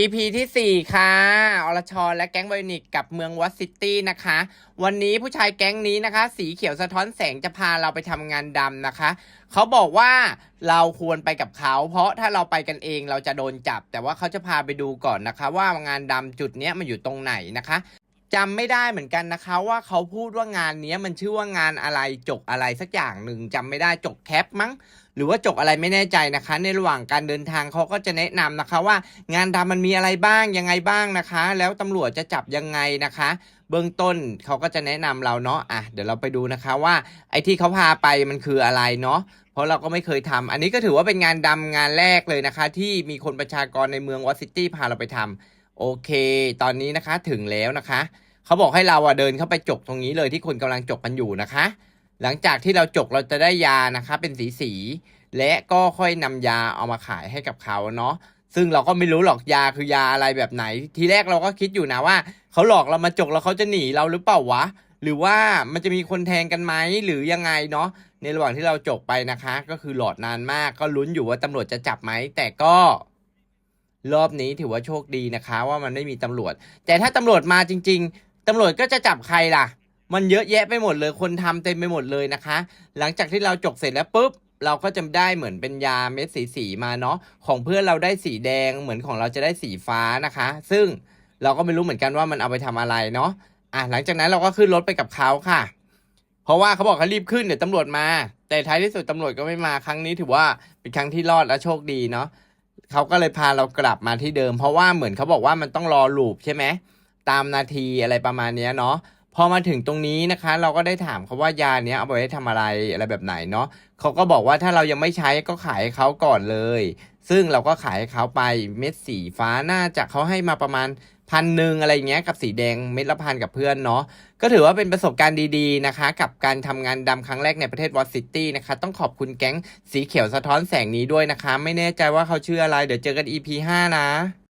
EP ที่ 4 ค่ะ อรชรและแก๊งไบโอนิกกับเมืองวอตซิตี้นะคะ วันนี้ผู้ชายแก๊งนี้นะคะ สีเขียวสะท้อนแสงจะพาเราไปทำงานดำนะคะ เขาบอกว่าเราควรไปกับเขา เพราะถ้าเราไปกันเองเราจะโดนจับ แต่ว่าเขาจะพาไปดูก่อนนะคะ ว่างานดำจุดเนี้ยมันอยู่ตรงไหนนะคะ จำไม่ได้เหมือนกันนะคะ ว่าเขาพูดว่างานนี้มันชื่อว่างานอะไรจกอะไรสักอย่างหนึ่งจำไม่ได้จกแคปมั้ง หรือว่าจกอะไรไม่แน่ใจนะคะ ในระหว่างการเดินทางเขาก็จะแนะนำนะคะว่า งานดำมันมีอะไรบ้างยังไงบ้างนะคะ แล้วตำรวจจะจับยังไงนะคะ เบื้องต้นเขาก็จะแนะนำเราเนาะอะเดี๋ยวเราไปดูนะคะว่าไอ้ที่เขาพาไปมันคืออะไรเนาะเพราะเราก็ไม่เคยทำอันนี้ก็ถือว่าเป็นงานดำงานแรกเลยนะคะ ที่มีคนประชากรในเมืองวอซิตี้พาเราไปทำโอเค ตอนนี้นะคะถึงแล้วนะคะ เขาบอกให้เราอะเดินเข้าไปจกตรงนี้เลยที่คนกำลังจกกันอยู่นะคะ หลังจากที่เราจกเราจะได้ยานะคะ เป็นสีสี และก็ค่อยนำยาเอามาขายให้กับเขาเนาะซึ่งเราก็ไม่รู้หรอกยาคือยาอะไรแบบไหน ทีแรกเราก็คิดอยู่นะว่าเขาหลอกเรามาจกแล้วเขาจะหนีเราหรือเปล่าวะหรือว่ามันจะมีคนแทงกันไหมหรือยังไงเนาะในระหว่างที่เราจกไปนะคะ ก็คือหลอดนานมากก็ลุ้นอยู่ว่าตำรวจจะจับไหมแต่ก็รอบนี้ถือว่าโชคดีนะคะ ว่ามันไม่มีตำรวจ แต่ถ้าตำรวจมาจริง ตำรวจก็จะจับใครล่ะ มันเยอะแยะไปหมดเลย คนทำเต็มไปหมดเลยนะคะ หลังจากที่เราจกเสร็จแล้วปุ๊บ เราก็จะได้เหมือนเป็นยาเม็ดสีสีมาเนาะ ของเพื่อนเราได้สีแดง เหมือนของเราจะได้สีฟ้านะคะ ซึ่งเราก็ไม่รู้เหมือนกันว่ามันเอาไปทำอะไรเนาะ อะหลังจากนั้นเราก็ขึ้นรถไปกับเขาค่ะ เพราะว่าเขาบอกเขารีบขึ้นเดี๋ยวตำรวจมา แต่ท้ายที่สุดตำรวจก็ไม่มา ครั้งนี้ถือว่าเป็นครั้งที่รอดและโชคดีเนาะเขาก็เลยพาเรากลับมาที่เดิม เพราะว่าเหมือนเขาบอกว่ามันต้องรอลูปใช่ไหม ตามนาทีอะไรประมาณนี้เนาะพอมาถึงตรงนี้นะคะ เราก็ได้ถามเขาว่ายาเนี้ยเอาไปไว้ทำอะไรอะไรแบบไหนเนาะเขาก็บอกว่าถ้าเรายังไม่ใช้ก็ขายให้เขาก่อนเลย ซึ่งเราก็ขายให้เขาไปเม็ดสีฟ้าน่าจะเขาให้มาประมาณพันหนึ่งอะไรเงี้ยกับสีแดงเม็ดละพันกับเพื่อนเนาะก็ถือว่าเป็นประสบการณ์ดีๆนะคะ กับการทำงานดำครั้งแรกในประเทศวอตซิตี้นะคะ ต้องขอบคุณแก๊งสีเขียวสะท้อนแสงนี้ด้วยนะคะ ไม่แน่ใจว่าเขาชื่ออะไร เดี๋ยวเจอกัน EP 5 นะ